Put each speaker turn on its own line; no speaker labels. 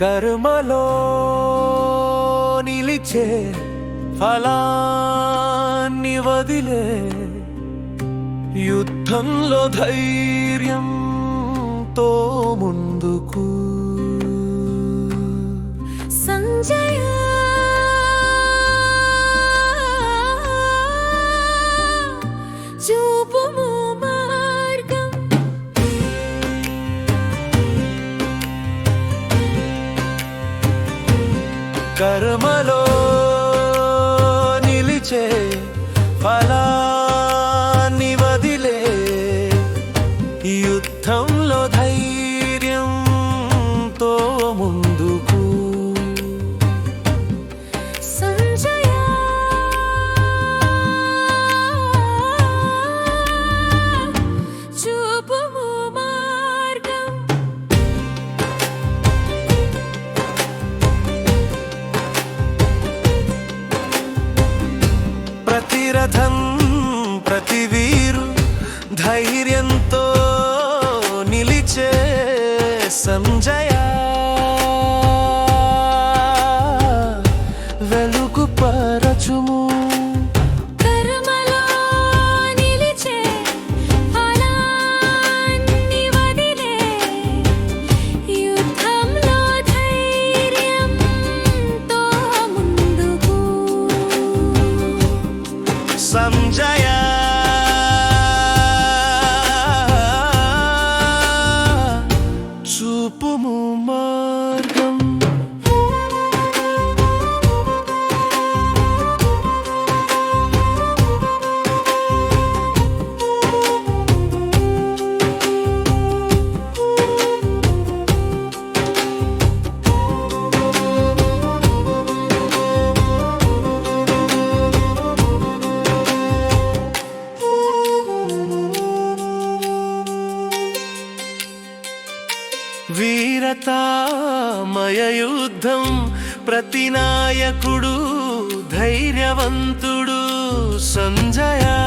కర్మలో నిలిచే ఫలాన్ని వదిలే యుద్ధంలో ధైర్యంతో ముందుకు.
సంజయ చూపుము
కర్మలో నిలిచే ఫలాన్ని వదిలే యుద్ధంలో ధైర్యంతో ముందుకు ప్రతి రథం ప్రతి వీరు ధైర్యంతో నిలిచే సంజయ సంజయ వీరతామయ యుద్ధం ప్రతి నాయకుడు ధైర్యవంతుడు సంజయా.